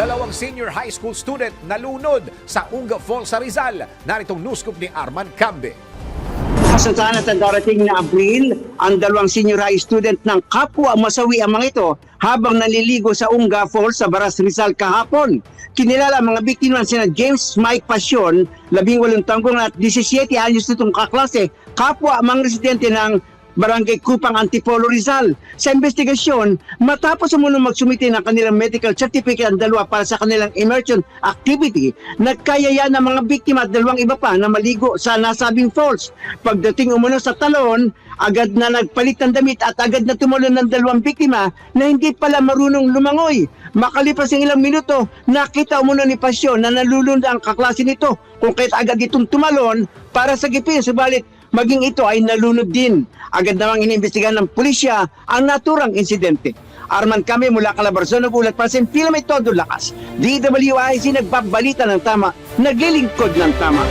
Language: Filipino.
Dalawang senior high school student nalunod sa Unga Falls sa Rizal. Naritong news scoop ni Arman Cambe. Sa sana sa darating na Abril, ang dalawang senior high student ng kapwa masawi ang mga ito habang naliligo sa Unga Falls sa Baras Rizal kahapon. Kinilala ang mga biktima sina James Mike Passion, 18 taong at 17 anyos nitong kaklase, kapwa mga residente ng Barangay Kupang Antipolo Rizal. Sa investigasyon, matapos umunong magsumite ng kanilang medical certificate ang dalawa para sa kanilang immersion activity, nagkayaya ng mga biktima at dalawang iba pa na maligo sa nasabing falls. Pagdating umuno sa talon, agad na nagpalit ng damit at agad na tumalon ng dalawang biktima na hindi pala marunong lumangoy. Makalipas ng ilang minuto, nakita umuno ni Pasyon na nalulund ang kaklase nito kung kahit agad itong tumalon para sa gipin. Subalit, maging ito ay nalunod din. Agad namang iniimbestigahan ng pulisya ang naturang insidente. Arman kami mula Calabarzon, ulat para sa Filme Todo Lakas. DWIC nagbabalita ng tama, naglilingkod ng tama.